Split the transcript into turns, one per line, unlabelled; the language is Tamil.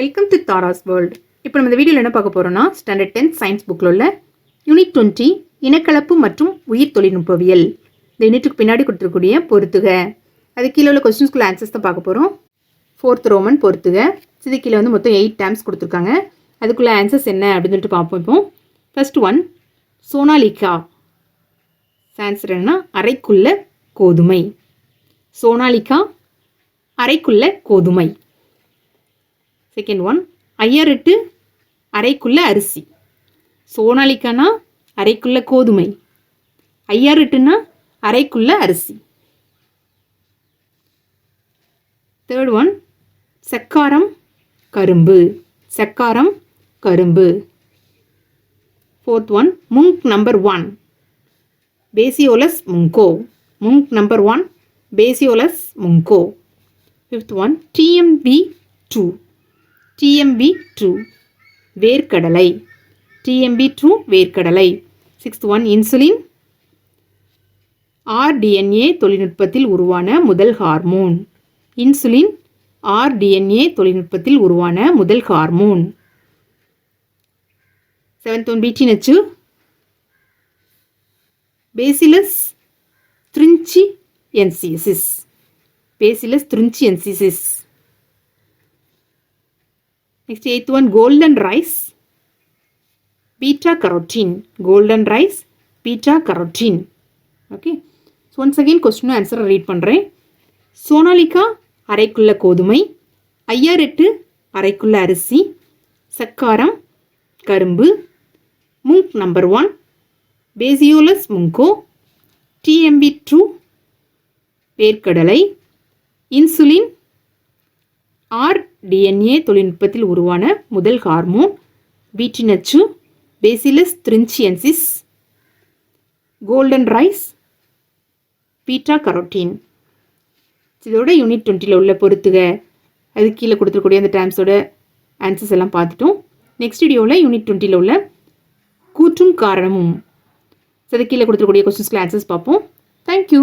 வெல்கம் டு தாராஸ் வேர்ல்ட் இப்போ நம்ம இந்த வீடியோவில் என்ன பார்க்க போகிறோம்னா ஸ்டாண்டர்ட் டென்த் சயின்ஸ் புக்கில் உள்ள யூனிட் டுவெண்ட்டி இனக்கலப்பு மற்றும் உயிர் தொழில்நுட்பவியல். இந்த யூனிட்டுக்கு பின்னாடி கொடுத்துருக்கூடிய பொறுத்துக. அது கீழே உள்ள கொஸ்டின்ஸ்குள்ள ஆன்சர்ஸ் தான் பார்க்க போகிறோம் ஃபோர்த் ரோமன் பொறுத்துக. இது கீழே வந்து மொத்தம் எயிட் டேம்ஸ் கொடுத்துருக்காங்க. அதுக்குள்ள ஆன்சர்ஸ் என்ன அப்படின்னு சொல்லிட்டு பார்ப்போம் இப்போ. First one Sonalika. ஆன்சர் என்னன்னா அரைக்குள்ள கோதுமை. சோனாலிகா அரைக்குள்ள கோதுமை. செகண்ட் ஒன் ஐயரெட்டு அரைக்குள்ள அரிசி. சோனாலிக்கானா அரைக்குள்ள கோதுமை. ஐயரிட்டுன்னா அரைக்குள்ள அரிசி. தேர்ட் ஒன் சக்காரம் கரும்பு. சக்காரம் கரும்பு. Fourth one mung number one phaseolus mungo. Mung number one phaseolus mungo. Fifth one TMV two TMV two வேர்க்கடலை. டிஎம்பி டூ வேர்க்கடலை. சிக்ஸ்த் ஒன் இன்சுலின் ஆர்டிஎன்ஏ தொழில்நுட்பத்தில் உருவான முதல் ஹார்மோன் இன்சுலின் ஆர்டிஎன்ஏ தொழில்நுட்பத்தில் உருவான முதல் ஹார்மோன் செவன்த் ஒன் பீட்டி நச்சு bacillus thuringiensis bacillus thuringiensis next eighth one golden rice beta carotene golden rice beta carotene okay so once again question ஆன்சரை ரீட் பண்ணுறேன் சோனாலிகா அரைக்குள்ள கோதுமை ஐயாரெட்டு அரைக்குள்ள அரிசி சக்காரம் கரும்பு mung number one phaseolus mungo TMV two வேர்க்கடலை இன்சுலின் ஆர்டிஎன்ஏ தொழில்நுட்பத்தில் உருவான முதல் hormone பீட்டினச்சு bacillus thuringiensis golden rice beta carotene. இதோட யூனிட் டுவெண்ட்டியில் உள்ள பொறுத்துக. அது கீழே கொடுத்துருக்கூடிய அந்த டேம்ஸோட ஆன்சர்ஸ் எல்லாம் பார்த்துட்டோம். நெக்ஸ்ட் வீடியோவில் யூனிட் டுவெண்ட்டியில் உள்ள கூற்றும் காரணமும். அது கீழே கொடுத்துருக்கூடிய கொஸ்டின்ஸ்க்கு ஆன்சர்ஸ் பார்ப்போம். தேங்க்யூ